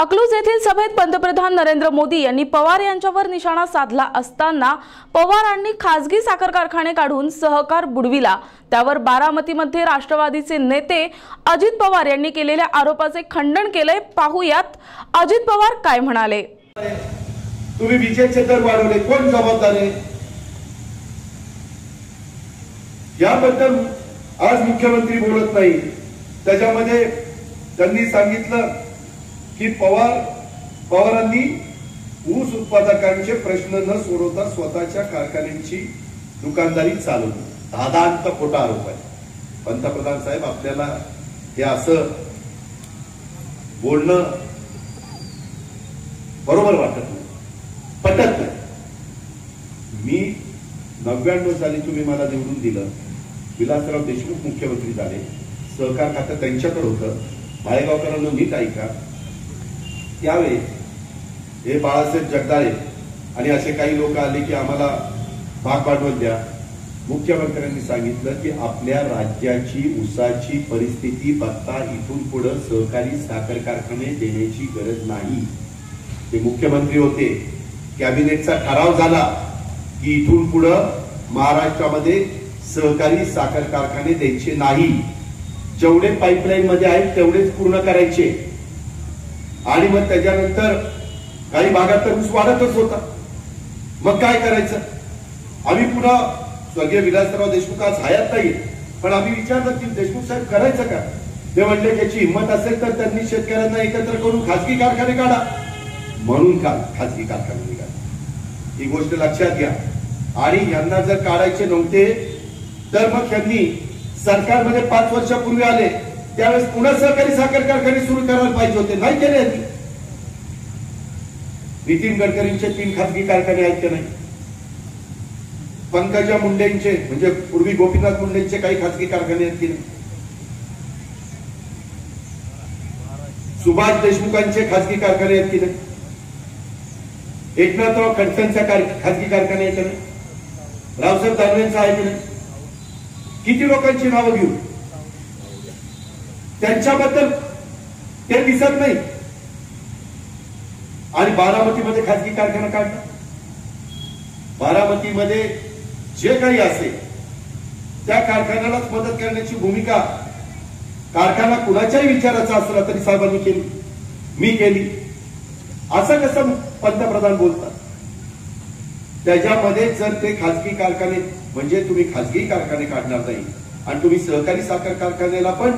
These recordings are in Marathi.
अकलूज येथील सभेत पंतप्रधान नरेंद्र मोदी यांनी पवार यांच्यावर निशाणा साधला असताना पवारांनी खासगी साखर कारखाने काढून सहकार बुडविला. त्यावर बारामतीमध्ये राष्ट्रवादीचे नेते अजित पवार यांनी केलेल्या आरोपाचे खंडन केलंय. पाहूयात अजित पवार काय म्हणाले. तुम्ही विजेचे दर वाढवले. कोण जबाबदार याबद्दल आज मुख्यमंत्री बोलत नाही. त्याच्यामध्ये त्यांनी सांगितलं की पवार पवारांनी ऊस उत्पादकांचे प्रश्न न सोडवता स्वतःच्या कारखान्यांची दुकानदारी चालवली. दादांत खोटा आरोप आहे. पंतप्रधान साहेब आपल्याला हे असं बोलणं बरोबर वाटत नाही. पटत नाही. मी नव्याण्णव साली तुम्ही मला निवडून दिलं विलासराव देशमुख मुख्यमंत्री झाले सहकार खातं त्यांच्याकडे होतं. माळेगावकरांना मी ऐका. त्यावेळी हे बाळासाहेब जगदाळे आणि असे काही लोक आले की आम्हाला भाग पाठवून द्या. मुख्यमंत्र्यांनी सांगितलं की आपल्या राज्याची उसाची परिस्थिती बघता इथून पुढे सहकारी साखर कारखाने देण्याची गरज नाही. ते मुख्यमंत्री होते. कॅबिनेटचा ठराव झाला की इथून पुढं महाराष्ट्रामध्ये सहकारी साखर कारखाने द्यायचे नाही. जेवढे पाईपलाईन मध्ये आहेत तेवढेच पूर्ण करायचे. आणि मग त्याच्यानंतर काही भागात तर ऊस वाढतच होता. मग काय करायचं? आम्ही पुन्हा स्वर्गीय विलासराव देशमुख आज हयात नाही पण आम्ही विचारलं की देशमुख साहेब करायचं का? ते म्हणले त्याची हिंमत असेल तर त्यांनी शेतकऱ्यांना एकत्र करून खासगी कारखाने काढा. म्हणून का खासगी कारखाने निघाले? ही गोष्ट लक्षात घ्या. आणि यांना जर काढायचे नव्हते तर मग त्यांनी सरकारमध्ये पाच वर्षापूर्वी आले. त्यावेळेस पुन्हा सहकारी साखर कारखाने सुरू करायला पाहिजे होते. नाही केले यांनी नितीन गडकरींचे तीन खासगी कारखाने आहेत का नाही? पंकजा मुंडेंचे म्हणजे पूर्वी गोपीनाथ मुंडेंचे काही खासगी कारखाने आहेत की नाही? सुभाष देशमुखांचे खासगी कारखाने आहेत की नाही? एकनाथराव खडसेंचा खासगी कारखाने आहेत का नाही? रावसाहेब दानवेंचा आहे की नाही? किती लोकांची नावं घेऊ? त्यांच्याबद्दल ते दिसत नाही. आणि बारामतीमध्ये खाजगी कारखाना काढला बारामतीमध्ये जे काही असेल त्या कारखान्यालाच मदत करण्याची भूमिका कारखाना कुणाच्याही विचाराचा असला तरी साहेबांनी केली. मी केली. असं कसं पंतप्रधान बोलतात? त्याच्यामध्ये जर ते खाजगी कारखाने म्हणजे तुम्ही खाजगी कारखाने काढणार नाही आणि तुम्ही सहकारी साखर कारखान्याला पण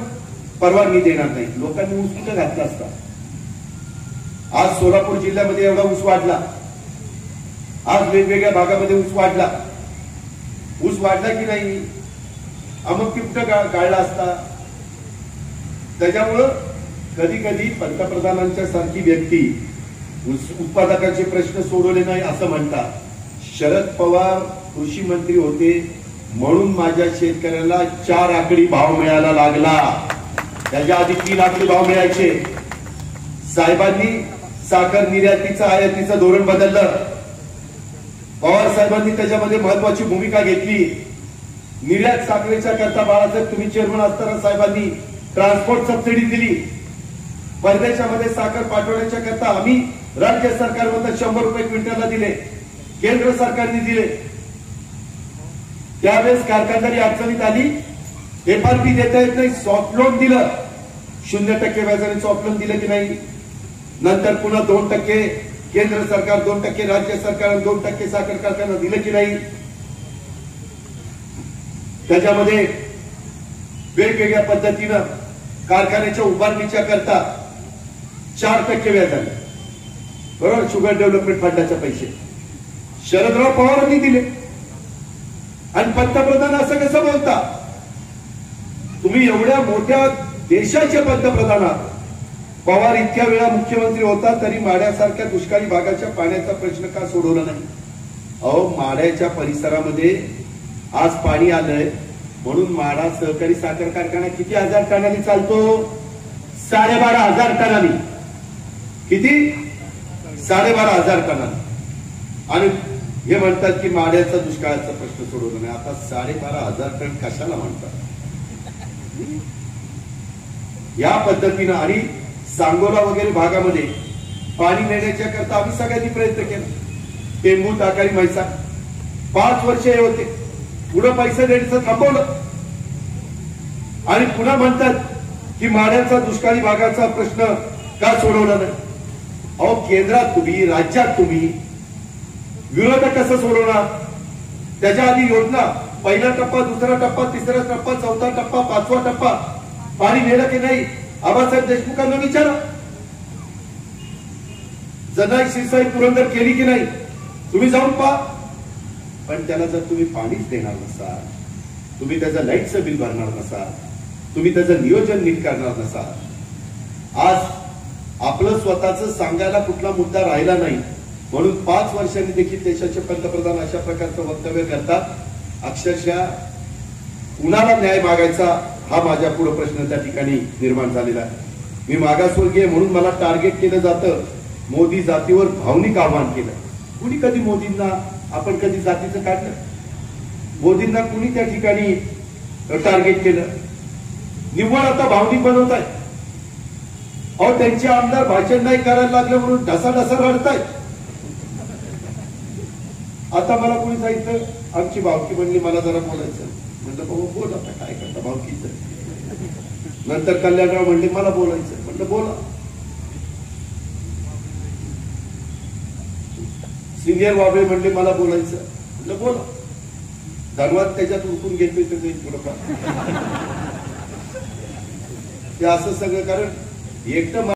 परवानगी देणार नाही. लोकांनी ऊस कुठं घातला असता? आज सोलापूर जिल्ह्यामध्ये एवढा ऊस वाढला. आज वेगवेगळ्या भागामध्ये ऊस वाढला. ऊस वाढला की नाही? अमक कुठं असता? त्याच्यामुळं कधी कधी पंतप्रधानांच्या सारखी व्यक्ती उत्पादकाचे प्रश्न सोडवले नाही असं म्हणतात. शरद पवार कृषी मंत्री होते म्हणून माझ्या शेतकऱ्याला चार आकडी भाव मिळायला लागला. त्याच्या आधी तीन आकडी भाव मिळायचे. साहेबांनी साखर निर्यातीचं आयातीचं धोरण बदललं. पवार साहेबांनी त्याच्यामध्ये महत्वाची भूमिका घेतली. निर्यात साखरेच्या करता बाळासाहेब तुम्ही चेअरमन असताना साहेबांनी ट्रान्सपोर्ट सबसिडी दिली. परदेशामध्ये साखर पाठवण्याच्या करता आम्ही राज्य सरकारमधून शंभर रुपये क्विंटलला दिले. केंद्र सरकारने दिले. त्यावेळेस कारखानदारी अडचणीत आली. एफआरपी देता येत नाही. सॉफ्ट लोन दिलं. शून्य टक्के व्याजाने सॉफ्ट दिलं की नाही? नंतर पुन्हा दोन टक्के केंद्र सरकार दोन टक्के राज्य सरकार दोन टक्के साखर कारखाना दिलं की नाही? त्याच्यामध्ये वेगवेगळ्या पद्धतीनं कारखान्याच्या उभारणीच्या करता चार टक्के व्याजाने बरोबर? शुगर डेव्हलपमेंट फंडाचे पैसे. शरदराव पवारांनी दिले. आणि पंतप्रधान असं कसं बोलता? तुम्ही एवढ्या मोठ्या देशाचे पंतप्रधान पवार इतक्या वेळा मुख्यमंत्री होता तरी माड्यासारख्या दुष्काळी भागाच्या पाण्याचा प्रश्न का सोडवला नाही? अहो माड्याच्या परिसरामध्ये आज पाणी आलंय. म्हणून माडा सहकारी साखर कारखाना किती हजार टनांनी चालतो? साडेबारा हजार टनांनी. किती? साडेबारा हजार टनांनी. आणि हे म्हणतात की माड्याचा दुष्काळाचा प्रश्न सोडवला नाही. आता साडेबारा हजार टन कशाला म्हणतात? या पद्धतीनं आणि सांगोला वगैरे भागामध्ये पाणी नेण्याच्या करता आम्ही सगळ्यांनी प्रयत्न केला. टेंबू ताकारी म्हैसा पाच वर्ष हे होते. पुढं पैसे देण्याचं थांबवलं. आणि पुन्हा म्हणतात की माड्याचा दुष्काळी भागाचा प्रश्न का सोडवला नाही? अहो केंद्रात तुम्ही राज्यात तुम्ही विरोधक कसं सोडवणार? त्याच्या आधी योजना पहिला टप्पा दुसरा टप्पा तिसरा टप्पा चौथा टप्पा पाचवा टप्पा पाणी नेलं की नाही आबासाहेब देशमुखांना विचारा. जनाई शिरसाई पुरंदर केली की नाही तुम्ही जाऊन पहा. पण त्याला जर तुम्ही पाणीच देणार नसाल तुम्ही त्याचं लाईटचं बिल भरणार नसाल तुम्ही त्याचं नियोजन नीट करणार नसाल आज आपलं स्वतःच सांगायला कुठला मुद्दा राहिला नाही. म्हणून पाच वर्षांनी देखील देशाचे पंतप्रधान अशा प्रकारचं वक्तव्य करतात. अक्षरशः कुणाला न्याय मागायचा हा माझ्या पुढे प्रश्न त्या ठिकाणी निर्माण झालेला आहे. मी मागासवर्गीय म्हणून मला टार्गेट केलं जातं. मोदी जातीवर भावनिक आव्हान केलं. कुणी कधी मोदींना आपण कधी जातीचं काढलं मोदींना कुणी त्या ठिकाणी टार्गेट केलं? निव्वळ आता भावनिक बनवत आहे अहो त्यांचे आमदार भाषण नाही करायला लागले म्हणून ढसा ढसा रडतायत. आता मला कोणी सांगितलं आमची भावकी बनली मला जरा बोलायचं. म्हणलं बाबा बोल आता काय करता? भावकीचं. नंतर कल्याणराव म्हणले मला बोलायचं म्हणलं बोला. सिनियर बाबे म्हणले मला बोलायचं म्हटलं बोला. धनवाद त्याच्यात उरकून घेतले तर ते थोडंफार. ते असं सगळं कारण एकटं